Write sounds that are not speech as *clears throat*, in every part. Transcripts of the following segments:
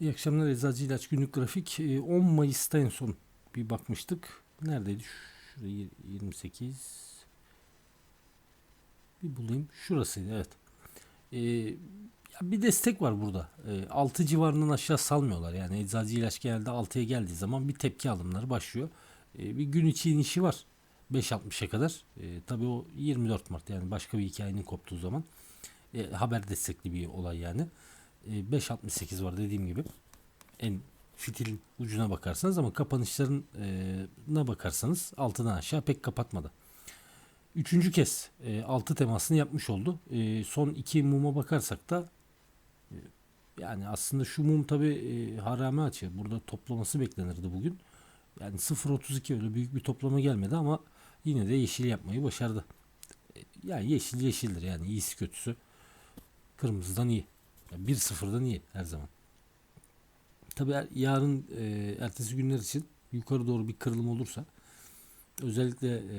İyi akşamlar Eczacı İlaç Günlük Grafik. Ee, 10 Mayıs'ta en son bir bakmıştık. Neredeydi? Şurada y- 28. Bir bulayım. Şurasıydı evet. Ee, ya bir destek var burada. Ee, 6 civarından aşağı salmıyorlar. Yani eczacı ilaç genelde 6'ya geldiği zaman bir tepki alımları başlıyor. Ee, bir gün içi inişi var. 5.60'a kadar. Ee, tabii o 24 Mart yani başka bir hikayenin koptuğu zaman. Ee, haber destekli bir olay yani. E, 5.68 var dediğim gibi. En fitil ucuna bakarsanız ama kapanışlarına bakarsanız altından aşağı pek kapatmadı. Üçüncü kez e, altı temasını yapmış oldu. E, son iki muma bakarsak da e, yani aslında şu mum tabi e, harame açı. Burada toplaması beklenirdi bugün. Yani 0.32 öyle büyük bir toplama gelmedi ama yine de yeşil yapmayı başardı. E, yani yeşil yeşildir yani iyisi kötüsü. Kırmızıdan iyi. Yani 1-0'dan iyi her zaman. Tabii er- yarın e, ertesi günler için yukarı doğru bir kırılım olursa özellikle e,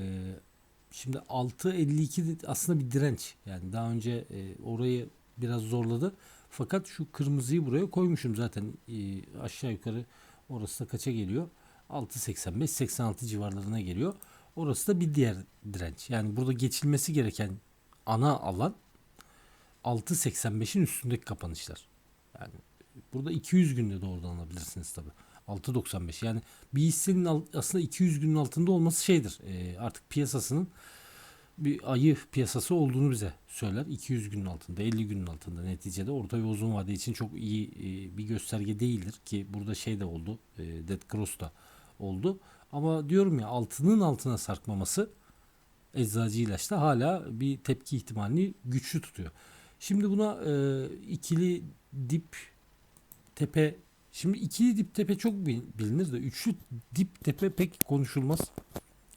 şimdi 6.52 de aslında bir direnç. Yani daha önce e, orayı biraz zorladı. Fakat şu kırmızıyı buraya koymuşum zaten e, aşağı yukarı orası da kaça geliyor? 6.85 86 civarlarına geliyor. Orası da bir diğer direnç. Yani burada geçilmesi gereken ana alan 6.85'in üstündeki kapanışlar. Yani burada 200 günde doğrudan alabilirsiniz tabi. 6.95 yani bir hissenin aslında 200 günün altında olması şeydir. Ee, artık piyasasının bir ayı piyasası olduğunu bize söyler. 200 günün altında, 50 günün altında neticede orta ve uzun vade için çok iyi e, bir gösterge değildir ki burada şey de oldu. E, Dead Cross da oldu. Ama diyorum ya altının altına sarkmaması eczacı ilaçta hala bir tepki ihtimalini güçlü tutuyor. Şimdi buna e, ikili dip tepe şimdi ikili dip tepe çok bil- bilinir de üçlü dip tepe pek konuşulmaz.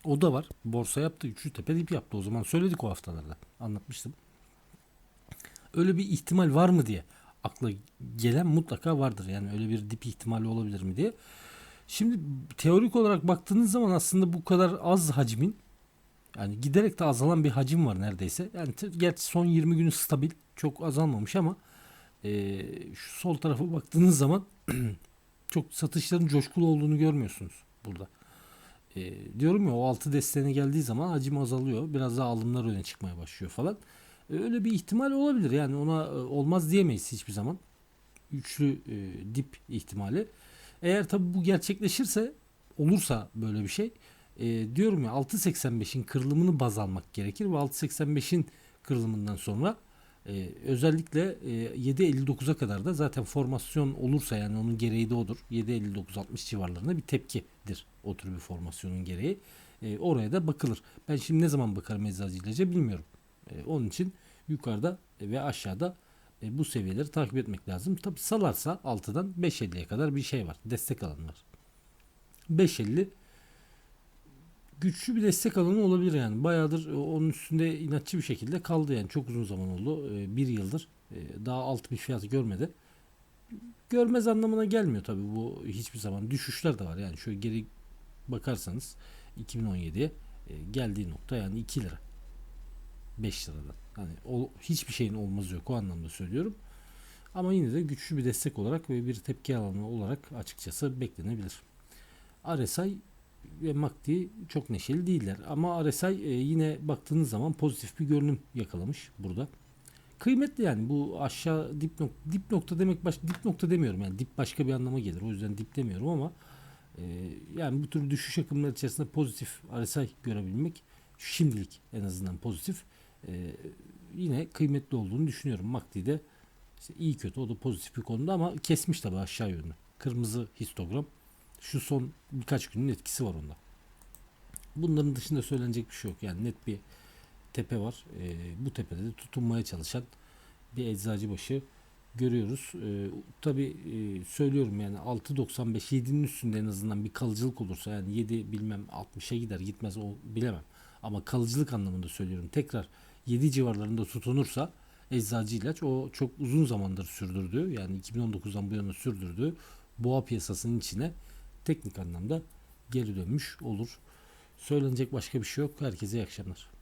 O da var. Borsa yaptı. Üçlü tepe dip yaptı. O zaman söyledik o haftalarda. Anlatmıştım. Öyle bir ihtimal var mı diye akla gelen mutlaka vardır. Yani öyle bir dip ihtimali olabilir mi diye. Şimdi teorik olarak baktığınız zaman aslında bu kadar az hacmin yani giderek de azalan bir hacim var neredeyse. Yani gerçi son 20 günü stabil. Çok azalmamış ama e, şu sol tarafa baktığınız zaman *clears throat* çok satışların coşkulu olduğunu görmüyorsunuz burada. E, diyorum ya o altı desteğine geldiği zaman hacim azalıyor. Biraz daha alımlar öne çıkmaya başlıyor falan. E, öyle bir ihtimal olabilir. Yani ona e, olmaz diyemeyiz hiçbir zaman. Üçlü e, dip ihtimali. Eğer tabi bu gerçekleşirse olursa böyle bir şey e, diyorum ya 6.85'in kırılımını baz almak gerekir ve 6.85'in kırılımından sonra e, özellikle e, 7.59'a kadar da zaten formasyon olursa yani onun gereği de odur. 7.59-60 civarlarında bir tepkidir o tür bir formasyonun gereği. E, oraya da bakılır. Ben şimdi ne zaman bakarım eczacı bilmiyorum. E, onun için yukarıda ve aşağıda e, bu seviyeleri takip etmek lazım. Tabi salarsa 6'dan 5.50'ye kadar bir şey var. Destek alanı var. 5.50 güçlü bir destek alanı olabilir yani. Bayağıdır e, onun üstünde inatçı bir şekilde kaldı yani. Çok uzun zaman oldu. E, bir yıldır. E, daha alt bir fiyat görmedi. Görmez anlamına gelmiyor tabii bu hiçbir zaman. Düşüşler de var yani. Şöyle geri bakarsanız 2017'ye e, geldiği nokta yani 2 lira. 5 liradan. Hani hiçbir şeyin olmazı yok o anlamda söylüyorum. Ama yine de güçlü bir destek olarak ve bir tepki alanı olarak açıkçası beklenebilir. RSI ve MACD çok neşeli değiller. Ama RSI e, yine baktığınız zaman pozitif bir görünüm yakalamış burada. Kıymetli yani bu aşağı dip nokta, dip nokta demek baş, dip nokta demiyorum yani dip başka bir anlama gelir. O yüzden dip demiyorum ama e, yani bu tür düşüş akımları içerisinde pozitif RSI görebilmek şimdilik en azından pozitif. E, yine kıymetli olduğunu düşünüyorum. MACD'de işte iyi kötü o da pozitif bir konuda ama kesmiş tabii aşağı yönlü. Kırmızı histogram. Şu son birkaç günün etkisi var onda. Bunların dışında söylenecek bir şey yok. Yani net bir tepe var. Ee, bu tepede de tutunmaya çalışan bir eczacıbaşı görüyoruz. Ee, Tabi söylüyorum yani 6.95 7'nin üstünde en azından bir kalıcılık olursa yani 7 bilmem 60'a gider gitmez o bilemem. Ama kalıcılık anlamında söylüyorum. Tekrar 7 civarlarında tutunursa eczacı ilaç o çok uzun zamandır sürdürdüğü yani 2019'dan bu yana sürdürdüğü boğa piyasasının içine teknik anlamda geri dönmüş olur. Söylenecek başka bir şey yok. Herkese iyi akşamlar.